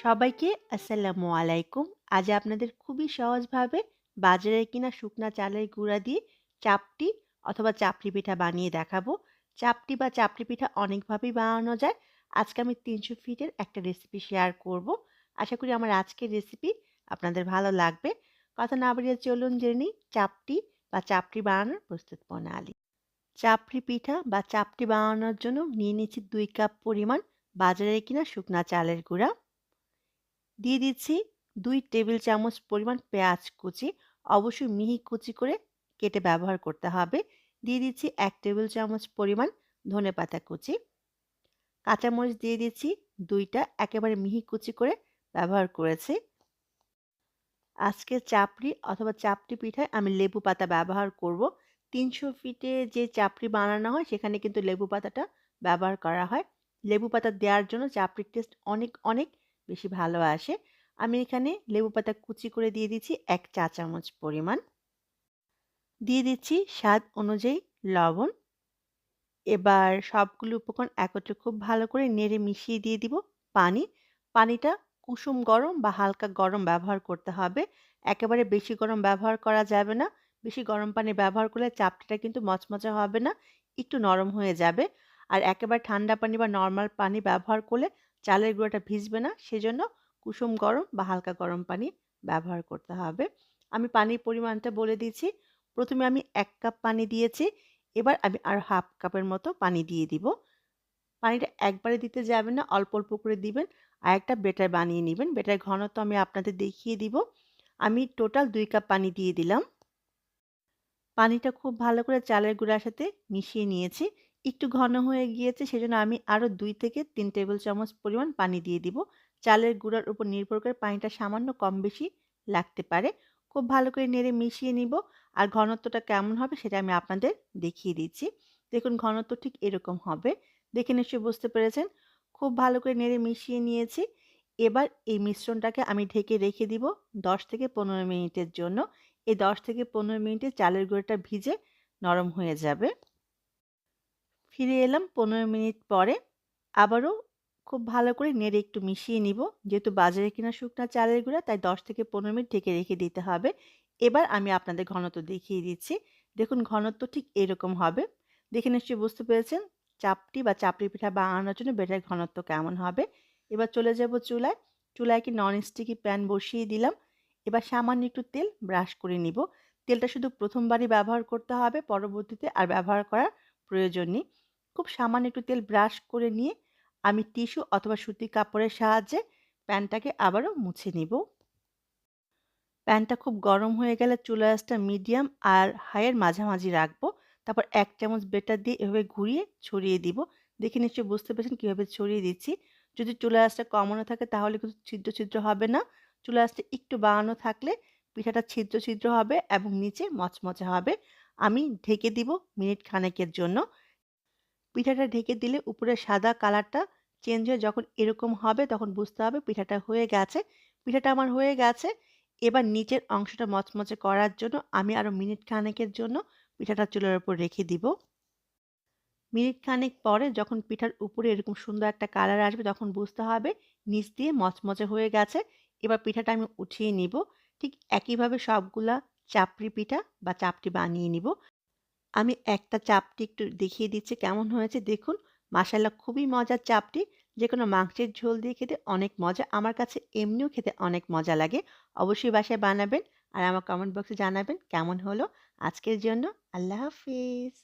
সবাইকে আসসালামু আলাইকুম। আজ আপনাদের খুবই সহজভাবে বাজারে কিনা শুকনা চালের গুঁড়া দিয়ে চাপটি অথবা চাপড়ি পিঠা বানিয়ে দেখাবো। চাপটি বা চাপড়ি পিঠা অনেকভাবেই বানানো যায়। আজকে আমি ৩০০ ফিটের একটা রেসিপি শেয়ার করব। আশা করি আমার আজকের রেসিপি আপনাদের ভালো লাগবে। কথা না বাড়িয়ে চলুন জেনে নিই চাপটি বা চাপড়ি বানানোর প্রস্তুত প্রণালী। চাপড়ি পিঠা বা চাপটি বানানোর জন্য নিয়ে নিচ্ছি দুই কাপ পরিমাণ বাজারে কিনা শুকনা চালের গুঁড়া। দিয়ে দিচ্ছি দুই টেবিল চামচ পরিমাণ পেঁয়াজ কুচি, অবশ্যই মিহি কুচি করে কেটে ব্যবহার করতে হবে। দিয়ে দিচ্ছি এক টেবিল চামচ পরিমাণ ধনেপাতা কুচি। কাঁচামরিচ দিয়ে দিচ্ছি দুইটা, একেবারে মিহি কুচি করে ব্যবহার করেছি। আজকে চাপড়ি অথবা চাপটি পিঠায় আমি লেবু পাতা ব্যবহার করব। তিনশো ফিটে যে চাপড়ি বানানো হয়, সেখানে কিন্তু লেবু পাতাটা ব্যবহার করা হয়। লেবু পাতা দেওয়ার জন্য চাপড়ির টেস্ট অনেক অনেক বেশি ভালো আসে। আমি এখানে লেবু পাতা কুচি করে দিয়ে দিচ্ছি এক চা চামচ পরিমাণ। দিয়ে দিচ্ছি স্বাদ অনুযায়ী লবণ। এবার সবগুলো উপকরণ একত্রে খুব ভালো করে নেড়ে মিশিয়ে দিয়ে দিব পানি। পানিটা কুসুম গরম বা হালকা গরম ব্যবহার করতে হবে। একেবারে বেশি গরম ব্যবহার করা যাবে না। বেশি গরম পানি ব্যবহার করলে চাপটিটা কিন্তু মচমচা হবে না, একটু নরম হয়ে যাবে। আর একেবারে ঠান্ডা পানি বা নর্মাল পানি ব্যবহার করলে চালের গুঁড়োটা ভিজবে না। সেজন্য কুসুম গরম বা হালকা গরম পানি ব্যবহার করতে হবে। আমি পানির পরিমাণটা বলে দিয়েছি। প্রথমে আমি এক কাপ পানি দিয়েছি। এবার আমি আর হাফ কাপের মতো পানি দিয়ে দিব। পানিটা একবারে দিতে যাবেন না, অল্প অল্প করে দিবেন। আর একটা বেটার বানিয়ে নেবেন। বেটার ঘনত্ব আমি আপনাদের দেখিয়ে দিব। আমি টোটাল দুই কাপ পানি দিয়ে দিলাম। পানিটা খুব ভালো করে চালের গুঁড়ার সাথে মিশিয়ে নিয়েছি। একটু ঘন হয়ে গিয়েছে সেজন্য আমি আরও দুই থেকে তিন টেবিল চামচ পরিমাণ পানি দিয়ে দিব। চালের গুঁড়ার উপর নির্ভর করে পানিটা সামান্য কম বেশি লাগতে পারে। খুব ভালো করে নেড়ে মিশিয়ে নিব আর ঘনত্বটা কেমন হবে সেটা আমি আপনাদের দেখিয়ে দিচ্ছি। দেখুন ঘনত্ব ঠিক এরকম হবে। দেখে নিশ্চয়ই বুঝতে পেরেছেন? খুব ভালো করে নেড়ে মিশিয়ে নিয়েছি। এবার এই মিশ্রণটাকে আমি ঢেকে রেখে দিব দশ থেকে পনেরো মিনিটের জন্য। এই দশ থেকে পনেরো মিনিটে চালের গুঁড়োটা ভিজে নরম হয়ে যাবে। ফিরে এলাম পনেরো মিনিট পরে। আবারও খুব ভালো করে নেড়ে একটু মিশিয়ে নিব। যেহেতু বাজারে কিনা শুকনা চালের গুঁড়া, তাই দশ থেকে পনেরো মিনিট ঢেকে রেখে দিতে হবে। এবার আমি আপনাদের ঘনত্ব দেখিয়ে দিচ্ছি। দেখুন, ঘনত্ব ঠিক এরকম হবে। দেখে নিশ্চয়ই বুঝতে পেরেছেন, চাপটি বা চাপড়ি পিঠা বানানোর জন্য বেটার ঘনত্ব কেমন হবে। এবার চলে যাব চুলায়। চুলায় কি নন স্টিকি প্যান বসিয়ে দিলাম। এবার সামান্য একটু তেল ব্রাশ করে নিব। তেলটা শুধু প্রথমবারই ব্যবহার করতে হবে, পরবর্তীতে আর ব্যবহার করার প্রয়োজন নেই। খুব সামান্য একটু তেল ব্রাশ করে নিয়ে আমি টিস্যু অথবা সুতি কাপড়ের সাহায্যে প্যানটাকে আবারও মুছে নিব। প্যানটা খুব গরম হয়ে গেলে চুলা মিডিয়াম আর হাইয়ের মাঝামাঝি রাখব। তারপর এক চামচ বেটার দিয়ে এভাবে ঘুরিয়ে ছড়িয়ে দিব। দেখে নিশ্চয়ই বুঝতে পেরেছেন কীভাবে ছড়িয়ে দিচ্ছি। যদি চুলা কমানো থাকে তাহলে কিন্তু ছিদ্র ছিদ্র হবে না। চুলা একটু বাড়ানো থাকলে পিঠাটা ছিদ্র ছিদ্র হবে এবং নিচে মচমচে হবে। আমি ঢেকে দিব মিনিট খানেকের জন্য। পিঠাটা ঢেকে দিলে উপরে সাদা কালারটা চেঞ্জ হয়ে। যখন এরকম হবে, তখন বুঝতে হবে পিঠাটা হয়ে গেছে। পিঠাটা আমার হয়ে গেছে। এবার নিচের অংশটা মচমচে করার জন্য আমি আরও মিনিট খানেকের জন্য পিঠাটা চুলার উপর রেখে দিব। মিনিট খানেক পরে যখন পিঠার উপরে এরকম সুন্দর একটা কালার আসবে, তখন বুঝতে হবে নিচ দিয়ে মচমচে হয়ে গেছে। এবার পিঠাটা আমি উঠিয়ে নিব। ঠিক একইভাবে সবগুলা চাপড়ি পিঠা বা চাপটি বানিয়ে নিব। আমি একটা চাপটি একটু দেখিয়ে দিচ্ছি কেমন হয়েছে। দেখুন মাসাল্লা খুবই মজার চাপটি। যে কোনো মাংসের ঝোল দিয়ে খেতে অনেক মজা, আমার কাছে এমনিও খেতে অনেক মজা লাগে। অবশ্যই বাসায় বানাবেন আর আমার কমেন্ট বক্সে জানাবেন কেমন হলো। আজকের জন্য আল্লাহ হাফিজ।